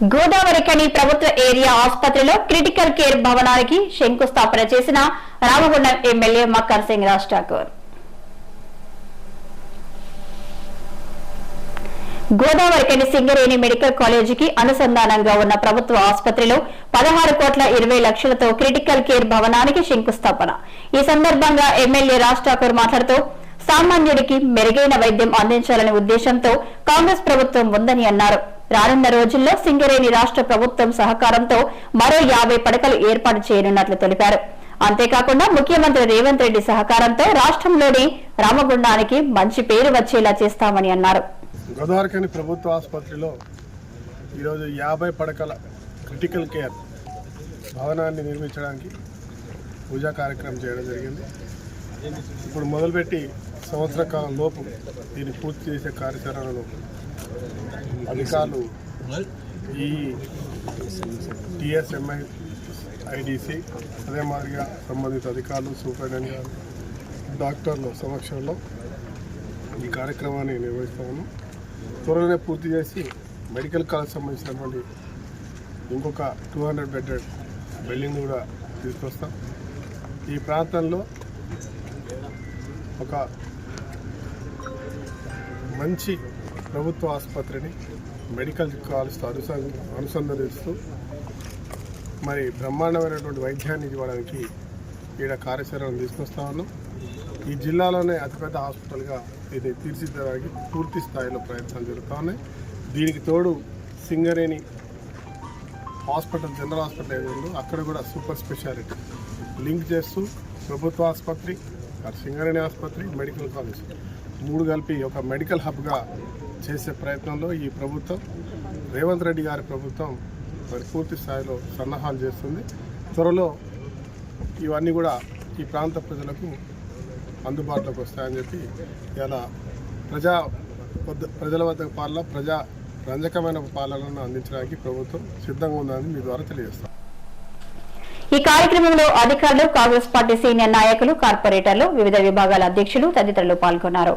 గోదావరికని ప్రభుత్వ ఏరియా ఆసుపత్రిలో critical care భవనానికి శంకుస్థాపన చేసిన రామగుండం ఎమ్మెల్యే మక్కర్ సింగ్ రాజ్ ఠాకూర్. గోదావరికని సింగరేణి మెడికల్ కాలేజీకి అనుసంధానంగా ఉన్న ప్రభుత్వ ఆసుపత్రిలో పదహారు కోట్ల ఇరవై లక్షలతో క్రిటికల్ కేర్ భవనానికి శంకుస్థాపన. ఈ సందర్భంగా ఎమ్మెల్యే రాజ్ ఠాకూర్ మాట్లాడుతూ సామాన్యుడికి మెరుగైన వైద్యం అందించాలనే ఉద్దేశంతో కాంగ్రెస్ ప్రభుత్వం ఉందని అన్నారు. రానున్న రోజుల్లో సింగరేణి రాష్ట్ర ప్రభుత్వం సహకారంతో మరో యాభై పడకలు ఏర్పాటు చేయనున్నట్లు తెలిపారు. అంతేకాకుండా ముఖ్యమంత్రి రేవంత్ రెడ్డి సహకారంతో రాష్ట్రంలోని రామగుండానికి మంచి పేరు వచ్చేలా చేస్తామని అన్నారు. గోదావరికని ప్రభుత్వ ఆసుపత్రిలో ఈరోజు యాభై పడకల క్రిటికల్ కేర్ భవనాన్ని నిర్మించడానికి పూజా కార్యక్రమం చేయడం జరిగింది. ఇప్పుడు మొదలుపెట్టి సంవత్సర కాలం లోపు దీన్ని పూర్తి చేసే కార్యాచరణను అధికారులు ఈ టిఎస్ఎంఐ ఐడిసి అదే మాదిరిగా సంబంధిత అధికారులు సూపరింటెండెంట్ గారు డాక్టర్ల సమక్షంలో ఈ కార్యక్రమాన్ని నిర్వహిస్తాము. త్వరలోనే పూర్తి చేసి మెడికల్ కాలేజ్ సంబంధించినటువంటి ఇంకొక టూ హండ్రెడ్ బెడ్ బిల్డింగ్ కూడా తీసుకొస్తాం. ఈ ప్రాంతంలో ఒక మంచి ప్రభుత్వ ఆసుపత్రిని మెడికల్ కాలేజ్తో అనుస అనుసంధానిస్తూ మరి బ్రహ్మాండమైనటువంటి వైద్యాన్ని ఇవ్వడానికి ఈడ కార్యాచరణ తీసుకొస్తా ఉన్నాం. ఈ జిల్లాలోనే అతిపెద్ద హాస్పిటల్గా ఇది తీర్చిదిద్దడానికి పూర్తి స్థాయిలో ప్రయత్నాలు జరుగుతూ ఉన్నాయి. దీనికి తోడు సింగరేణి హాస్పిటల్ జనరల్ హాస్పిటల్ ఏది ఉందో అక్కడ కూడా సూపర్ స్పెషాలిటీ. లింక్ చేస్తూ ప్రభుత్వ ఆసుపత్రి సింగరేణి ఆసుపత్రి మెడికల్ కాలేజ్. మూడు కలిపి ఒక మెడికల్ హబ్గా చేసే ప్రయత్నంలో ఈ ప్రభుత్వం రేవంత్ రెడ్డి గారి ప్రభుత్వం మరి పూర్తి స్థాయిలో సన్నాహాలు చేస్తుంది. త్వరలో ఇవన్నీ కూడా ఈ ప్రాంత ప్రజలకు అందుబాటులోకి వస్తాయని చెప్పి ఇలా ప్రజా వద్ద ప్రజల వద్ద పాలన ప్రజా రంజకమైన పాలనను అందించడానికి ప్రభుత్వం సిద్ధంగా ఉందని మీ ద్వారా తెలియజేస్తాం. ఈ కార్యక్రమంలో అధికారులు కాంగ్రెస్ పార్టీ సీనియర్ నాయకులు కార్పొరేటర్లు వివిధ విభాగాల అధ్యక్షులు తదితరులు పాల్గొన్నారు.